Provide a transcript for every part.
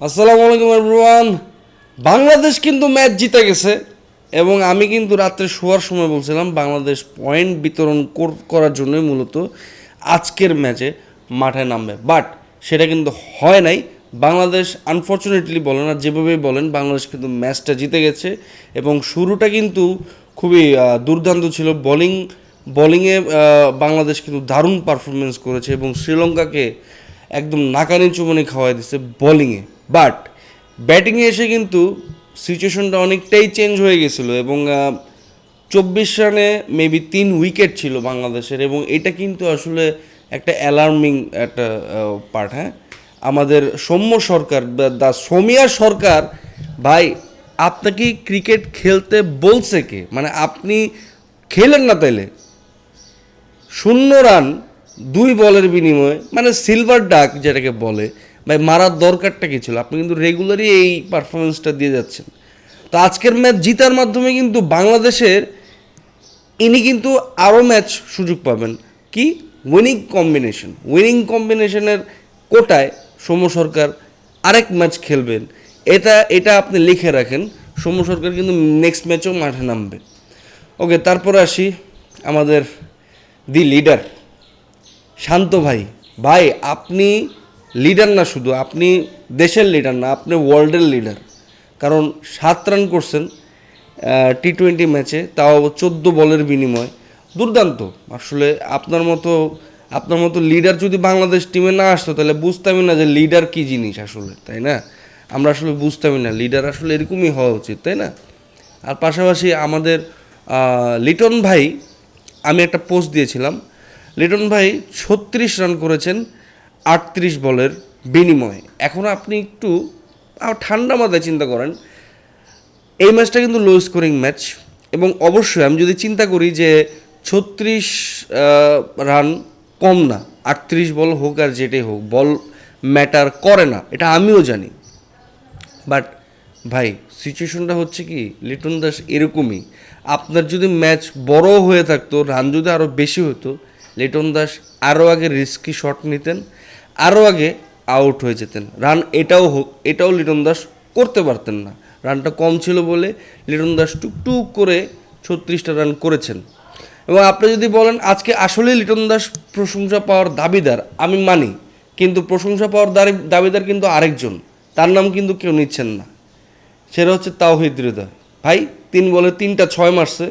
আসসালামু আলাইকুম এভরিওয়ান। বাংলাদেশ কিন্তু ম্যাচ জিতে গেছে এবং আমি কিন্তু রাত্রে শোয়ার সময় বলছিলাম বাংলাদেশ পয়েন্ট বিতরণ কর- করার জন্যই মূলত আজকের ম্যাচে মাঠে নামবে। বাট সেটা কিন্তু হয় নাই। বাংলাদেশ আনফর্চুনেটলি বলেন আর যেভাবেই বলেন, বাংলাদেশ কিন্তু ম্যাচটা জিতে গেছে এবং শুরুটা কিন্তু খুবই দুর্দান্ত ছিল। বোলিং, বোলিংয়ে বাংলাদেশ কিন্তু দারুণ পারফরমেন্স করেছে এবং শ্রীলঙ্কাকে একদম নাকানি চুমনি খাওয়াই দিচ্ছে বোলিংয়ে। বাট ব্যাটিংয়ে এসে কিন্তু সিচুয়েশনটা অনেকটাই চেঞ্জ হয়ে গেছিল এবং চব্বিশ রানে মেবি তিন উইকেট ছিল বাংলাদেশের এবং এটা কিন্তু আসলে একটা অ্যালার্মিং একটা পার্ট হ্যাঁ? আমাদের সৌম্য সরকার দা সোমিয়া সরকার, ভাই, আপনাকে ক্রিকেট খেলতে বলছে কে? মানে আপনি খেলেন না তাইলে? শূন্য রান, দুই বলের বিনিময়ে মানে সিলভার ডাক যেটাকে বলে ভাই, মারার দরকারটা কি ছিল? আপনি কিন্তু রেগুলারই এই পারফরমেন্সটা দিয়ে যাচ্ছেন। তো আজকের ম্যাচ জিতার মাধ্যমে কিন্তু বাংলাদেশের ইনি কিন্তু আরও ম্যাচ সুযোগ পাবেন। কি? উইনিং কম্বিনেশন উইনিং কম্বিনেশনের কোটায় সৌম্য সরকার আরেক ম্যাচ খেলবেন। এটা এটা আপনি লিখে রাখেন। সৌম্য সরকার কিন্তু নেক্সট ম্যাচেও মাঠে নামবে। ওকে তারপরে আসি আমাদের দি লিডার শান্ত ভাই। ভাই, আপনি লিডার না শুধু, আপনি দেশের লিডার না, আপনি ওয়ার্ল্ডের লিডার। কারণ সাত রান করছেন টি টোয়েন্টি ম্যাচে তাও চোদ্দ বলের বিনিময়। দুর্দান্ত। আসলে আপনার মতো আপনার মতো লিডার যদি বাংলাদেশ টিমে না আসতো, তাহলে বুঝতামই না যে লিডার কী জিনিস আসলে, তাই না? আমরা আসলে বুঝতামই না, লিডার আসলে এরকমই হওয়া উচিত, তাই না? আর পাশাপাশি আমাদের লিটন ভাই, আমি একটা পোস্ট দিয়েছিলাম। লিটন ভাই ছত্রিশ রান করেছেন আটত্রিশ বলের বিনিময়ে। এখন আপনি একটু ঠান্ডা মাথায় চিন্তা করেন। এই ম্যাচটা কিন্তু লো স্কোরিং ম্যাচ এবং অবশ্যই আমি যদি চিন্তা করি যে ছত্রিশ রান কম না, আটত্রিশ বল হোক আর যেটাই হোক, বল ম্যাটার করে না, এটা আমিও জানি। বাট ভাই সিচুয়েশনটা হচ্ছে কি, লিটন দাস এরকমই। আপনার যদি ম্যাচ বড় হয়ে থাকতো রান যদি আরও বেশি হতো লিটন দাস আরও আগে রিস্কি শট নিতেন, আরও আগে আউট হয়ে যেতেন। রান এটাও হোক এটাও লিটন দাস করতে পারতেন না। রানটা কম ছিল বলে লিটন দাস টুকটুক করে ছত্রিশটা রান করেছেন। এবং আপনি যদি বলেন, আজকে আসলে লিটন দাস প্রশংসা পাওয়ার দাবিদার, আমি মানি। কিন্তু প্রশংসা পাওয়ার দাবি- দাবিদার কিন্তু আরেকজন। তার নাম কিন্তু কেউ নিচ্ছেন না। সেটা হচ্ছে তাওহিদ হৃদয় ভাই, তিন বলে তিনটা ছয় মারছে।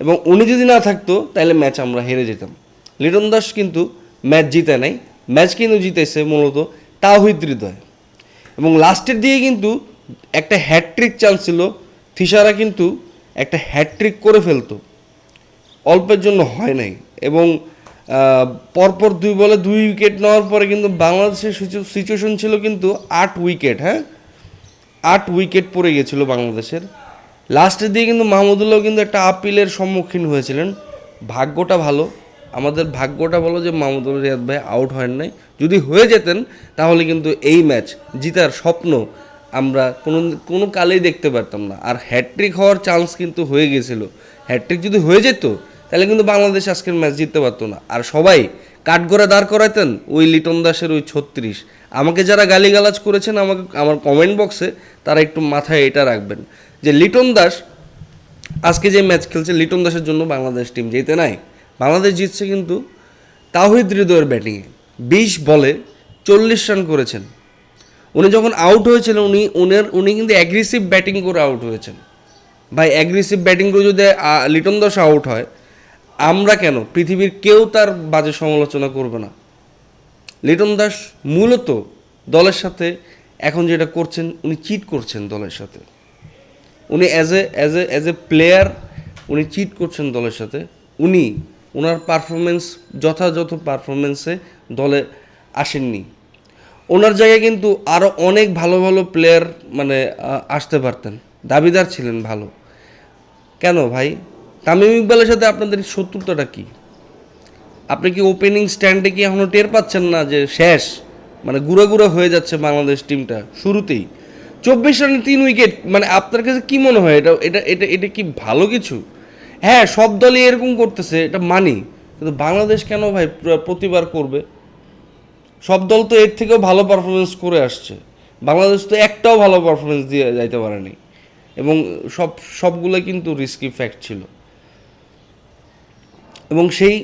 এবং উনি যদি না থাকতো, তাহলে ম্যাচ আমরা হেরে যেতাম। লিটন দাস কিন্তু ম্যাচ জিতে নাই। ম্যাচ কিন্তু জিতেছে মূলত তাওহিদ হৃদয়। এবং লাস্টের দিকে কিন্তু একটা হ্যাট্রিক চান্স ছিল। থিসারা কিন্তু একটা হ্যাট্রিক করে ফেলতো। অল্পের জন্য হয় নাই। এবং পরপর দুই বলে দুই উইকেট নেওয়ার পরে কিন্তু বাংলাদেশের সিচুয়েশন ছিল কিন্তু আট উইকেট হ্যাঁ? আট উইকেট পড়ে গেছিল বাংলাদেশের। লাস্টের দিকে কিন্তু মাহমুদুল্লাহ কিন্তু একটা আপিলের সম্মুখীন হয়েছিলেন। ভাগ্যটা ভালো। আমাদের ভাগ্যটা বলো যে মাহমুদুল্লাহ রিয়াদ ভাই আউট হয় নাই। যদি হয়ে যেতেন, তাহলে কিন্তু এই ম্যাচ জিতার স্বপ্ন আমরা কোনো কোনো কালেই দেখতে পারতাম না। আর হ্যাট্রিক হওয়ার চান্স কিন্তু হয়ে গেছিল হ্যাট্রিক যদি হয়ে যেত, তাহলে কিন্তু বাংলাদেশ আজকের ম্যাচ জিততে পারতো না। আর সবাই কাঠগড়ে দাঁড় করাইতেন ওই লিটন দাসের ওই ছত্রিশ। আমাকে যারা গালিগালাজ করেছেন, আমাকে আমার কমেন্ট বক্সে তারা একটু মাথায় এটা রাখবেন যে লিটন দাস আজকে যে ম্যাচ খেলছে, লিটন দাসের জন্য বাংলাদেশ টিম জিতে নাই। বাংলাদেশ জিতছে কিন্তু তাহিদ হৃদয়ের ব্যাটিংয়ে বিশ বলে চল্লিশ রান করেছেন। উনি যখন আউট হয়েছিলেন, উনি, উনার, উনি কিন্তু অ্যাগ্রেসিভ ব্যাটিং করে আউট হয়েছেন। ভাই অ্যাগ্রেসিভ ব্যাটিং করে যদি লিটন দাস আউট হয়, আমরা কেন? পৃথিবীর কেউ তার বাজে সমালোচনা করবে না। লিটন দাস মূলত দলের সাথে এখন যেটা করছেন, উনি চিট করছেন দলের সাথে। উনি as a as a as a player উনি চিট করছেন দলের সাথে। উনি ওনার পারফরমেন্স যথাযথ পারফরমেন্সে দলে আসেননি। ওনার জায়গায় কিন্তু আরও অনেক ভালো ভালো প্লেয়ার মানে আসতে পারতেন। দাবিদার ছিলেন ভালো। কেন ভাই? তামিম ইকবালের সাথে আপনাদের শত্রুতাটা কি? আপনি কি ওপেনিং স্ট্যান্ডে কি এখনও টের পাচ্ছেন না যে শেষ? মানে গুঁড়ো গুঁড়ো হয়ে যাচ্ছে বাংলাদেশ টিমটা শুরুতেই। চব্বিশ রানে তিন উইকেট মানে আপনার কাছে কি মনে হয়? এটা এটা এটা এটা কি ভালো কিছু? হ্যাঁ সব দলই এরকম করতেছে, এটা মানি। কিন্তু বাংলাদেশ কেন ভাই প্রতিবার করবে? সব দল তো এর থেকেও ভালো পারফরমেন্স করে আসছে। বাংলাদেশ তো একটাও ভালো পারফরমেন্স দিয়ে যাইতে পারেনি। এবং সব, সবগুলো কিন্তু রিস্কি ফ্যাক্ট ছিল। এবং সেই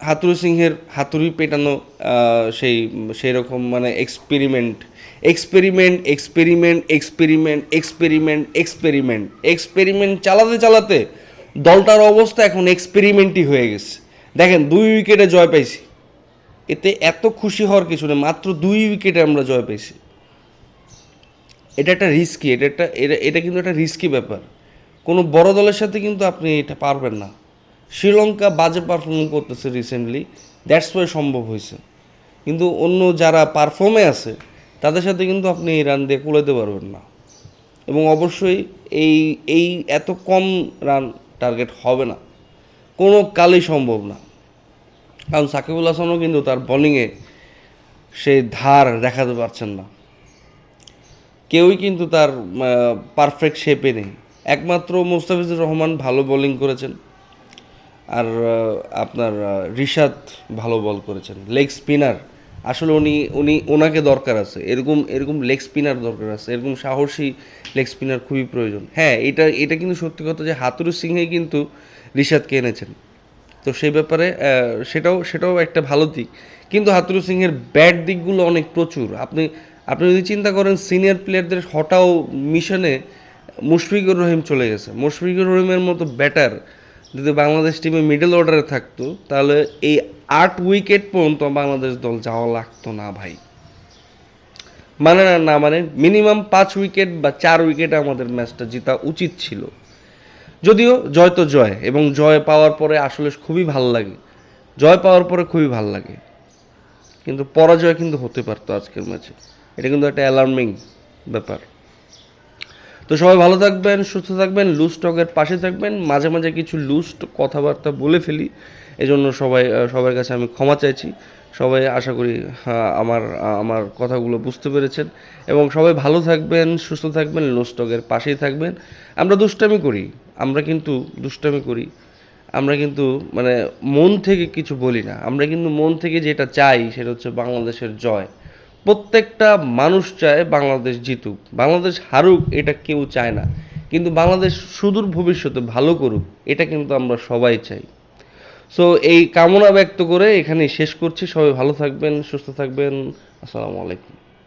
হাতুড়ি সিংহের হাতুড়ি পেটানো সেই সেই রকম মানে experiment experiment experiment experiment experiment experiment experiment চালাতে চালাতে দলটার অবস্থা এখন এক্সপেরিমেন্টই হয়ে গেছে। দেখেন, দুই উইকেটে জয় পাইছি। এতে এত খুশি হওয়ার কিছু নেই, মাত্র দুই উইকেটে আমরা জয় পেয়েছি এটা একটা রিস্কি এটা একটা, এটা এটা কিন্তু একটা রিস্কি ব্যাপার। কোনো বড় দলের সাথে কিন্তু আপনি এটা পারবেন না। শ্রীলঙ্কা বাজে পারফর্ম করতেছে রিসেন্টলি দ্যাটস ওয়াই সম্ভব হয়েছে। কিন্তু অন্য যারা পারফর্মে আছে, তাদের সাথে কিন্তু আপনি এই রান দিয়ে কুলাতে পারবেন না। এবং অবশ্যই এই এই এত কম রান টার্গেট হবে না। কোনো কালই সম্ভব না। কারণ সাকিবুল হাসানও কিন্তু তার বোলিংয়ে সেই ধার দেখাতে পারছেন না। কেউই কিন্তু তার পারফেক্ট শেপে নেই। একমাত্র মোস্তাফিজুর রহমান ভালো বোলিং করেছেন। আর আপনার রিশাদ ভালো বল করেছেন। লেগ স্পিনার আসলে উনি উনি, ওনাকে দরকার আছে। এরকম এরকম লেগ স্পিনার দরকার আছে। এরকম সাহসী লেগ স্পিনার খুবই প্রয়োজন। হ্যাঁ এটা এটা কিন্তু সত্যি কথা যে হাতুরু সিংহে কিন্তু রিশাদকে এনেছেন। তো সেই ব্যাপারে সেটাও সেটাও একটা ভালো দিক। কিন্তু হাতুরু সিংহের ব্যাড দিকগুলো অনেক প্রচুর। আপনি আপনি যদি চিন্তা করেন সিনিয়র প্লেয়ারদের হটাও মিশনে মুশফিকুর রহিম চলে গেছে। মুশফিকুর রহিমের মতো ব্যাটার যদি বাংলাদেশ টিমে মিডল অর্ডারে থাকতো, তাহলে এই আট উইকেট পর্যন্ত বাংলাদেশ দল যাওয়া লাগতো না ভাই। মানে না না মানে মিনিমাম পাঁচ উইকেট বা চার উইকেটে আমাদের ম্যাচটা জেতা উচিত ছিল। যদিও জয় তো জয়, এবং জয় পাওয়ার পরে আসলে খুবই ভালো লাগে। জয় পাওয়ার পরে খুবই ভালো লাগে। কিন্তু পরাজয় কিন্তু হতে পারতো আজকের ম্যাচে এটা কিন্তু একটা অ্যালার্মিং ব্যাপার। তো সবাই ভালো থাকবেন, সুস্থ থাকবেন লুজ টকের পাশে থাকবেন। মাঝে মাঝে কিছু লুজ কথাবার্তা বলে ফেলি, এজন্য সবাই সবার কাছে আমি ক্ষমা চাইছি। সবাই আশা করি আমার আমার কথাগুলো বুঝতে পেরেছেন। এবং সবাই ভালো থাকবেন, সুস্থ থাকবেন লুজ টকের পাশেই থাকবেন। আমরা দুষ্টামি করি, আমরা কিন্তু দুষ্টামি করি। আমরা কিন্তু মানে মন থেকে কিছু বলি না। আমরা কিন্তু মন থেকে যেটা চাই, সেটা হচ্ছে বাংলাদেশের জয়। প্রত্যেকটা মানুষ চায় বাংলাদেশ জিতুক। বাংলাদেশ হারুক, এটা কেউ চায় না। কিন্তু বাংলাদেশ সুদূর ভবিষ্যতে ভালো করুক, এটা কিন্তু আমরা সবাই চাই। সো এই কামনা ব্যক্ত করে এখানে শেষ করছি। সবাই ভালো থাকবেন, সুস্থ থাকবেন। আসসালামু আলাইকুম।